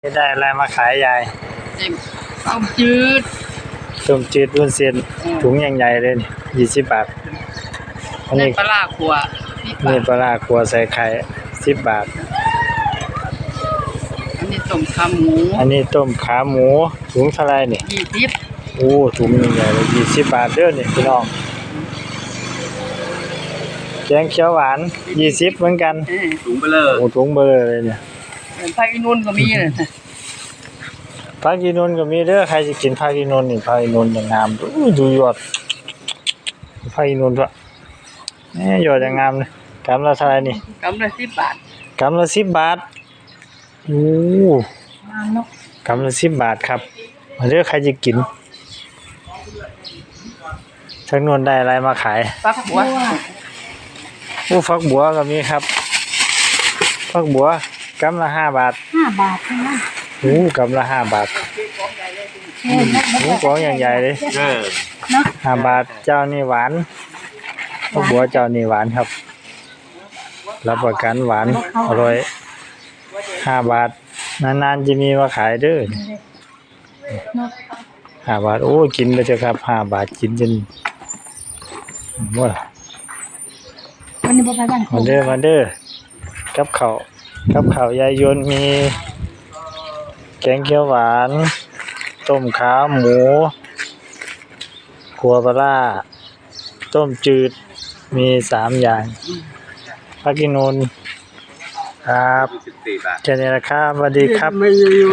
ได้อะไรมาขายยายเต็มต้มจืดต้มจืดวุ้นเส้นถุงใหญ่ๆเลยนี่ยี่สิบบาท อันในนี้ปลาร้าขัวนี่ปลานี่ปลาร้าครัวใส่ไข่สิบบาท อันนี้ต้มขาหมูอันนี้ต้มขาหมูถุงเท่าไหรนี่ยี่สิบโอ้ถุงใหญ่ๆเลยยี่สิบบาทเด้อนี่พี่น้องแกงเขียวหวานยี่สิบเหมือนกันเออถุงเบลอโอ้ถุงเบอร์เลยเนี่ย ไผ่นุ่นก็มีนะผักอีนนท์ก็มีเด้อใครจะกินผักอีนนท์นี่ผักอีนนท์อย่างงามดูดูยอดผักอีนนท์ด้วยนี่ยอดอย่างงามเลยกำละเท่าไหรนี่กำละสิบบาทกำละสิบบาทโอ้กำละสิบบาทครับมาเลือกใครจะกินชักนวลได้อะไรมาขายปลาขัวโอ้ฟักบัวก็มีครับ ฟักบัว กำละห้าบาทห้าบาทใช่ไหมโอ้กำละห้าบาทเออแล้วหมูกรองอย่างใหญ่เลยเออเนาะห้าบาทเจ้านี่หวานฟักบัวเจ้านี่หวานครับ รับประกันหวานอร่อยห้าบาท นานๆจะมีมาขายเด้อเนาะห้าบาทโอ้ยกินไปเถอะครับห้าบาทกินจนว่าวันนี้บ่ไปบ้านโคมาเด้อมาเด้อกับข้าว กับข้าวยายยนต์มี แกงเขียวหวาน ต้มขาหมูขัวปลาร้าต้มจืดมีสามอย่างพักกินนูนครับสิบสี่บาทแค่นี้นะครับสวัสดีครับไม่อยู่